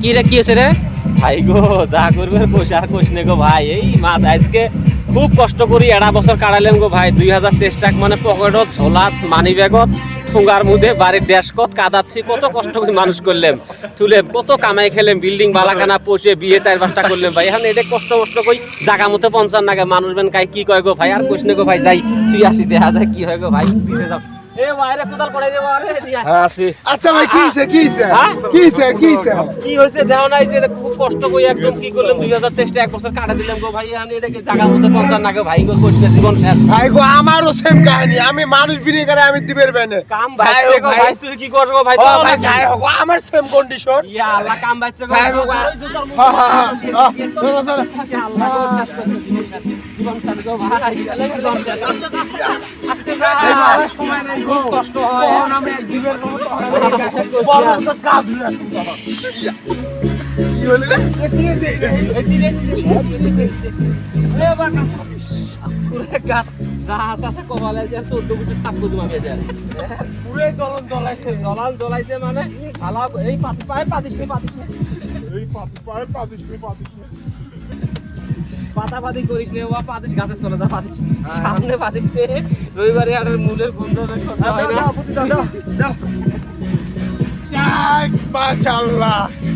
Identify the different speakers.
Speaker 1: কি রে কি হয়েছে রে?
Speaker 2: ভাই গো যা করবে কোষ আর কোষ নে গো ভাই। এই মাছ আজকে খুব কষ্ট করি এড়া বছর কাটাইলাম গো ভাই। দুই হাজার তেইশ টাক মানে পকেটত ঝোলাত মানি ব্যাগত ঠোঙ্গার মধ্যে বাড়ির ড্যাশকত কাদাচ্ছি কত কষ্ট করে মানুষ করলাম। তুলে কত কামাই খেলাম বিল্ডিং বালাখানা পোষে বিয়ে চার পাঁচটা করলাম ভাই। এখন এটা কষ্ট কষ্ট কই জাগা মতো পঞ্চান নাগে মানুষ বেন কাই কি কয় গো ভাই? আর কোষ নে গো ভাই যাই তুই আসি দেখা যায় কি হয় গো ভাই। দিতে যাও এ বাইরে কোদাল পড়ে যাব আরে আয়।
Speaker 3: হ্যাঁ আছি
Speaker 4: আচ্ছা ভাই কি হইছে কি হইছে
Speaker 2: হ্যাঁ?
Speaker 4: কি হইছে কি হইছে
Speaker 2: কি দেও নাই যে কষ্ট করে একদম কি করলাম দুই হাজার তেইশটা এক বছর কাটা দিলাম গো ভাই আমি এটাকে জায়গা মতো পঞ্চান নাগে ভাই গো করছে জীবন
Speaker 4: ভাই গো আমারও সেম কাহিনী আমি মানুষ বিনি করে আমি দিবের বেনে
Speaker 2: কাম গো
Speaker 4: ভাই।
Speaker 2: ভাই তুই কি করব ভাই তো
Speaker 4: ভাই? যাই হোক আমার সেম কন্ডিশন
Speaker 2: ইয়া আল্লাহ কাম বাইছে গো
Speaker 4: যাই হোক, হ্যাঁ, হ্যাঁ, হ্যাঁ, হ্যাঁ, চলো, চলো।
Speaker 2: আল্লাহ গো, জীবন শেষ গো ভাই। আস্তে আস্তে ভাই।
Speaker 4: সময় নাই গো।
Speaker 2: খুব কষ্ট হয়
Speaker 4: কখন আমি এক দিবের কোনো তো হয় না। তো কাজ
Speaker 2: মানে পাতি করিস পাতিস সামনে পাতিস রবিবারে আর মূলের গন্ধ সহ্য হয়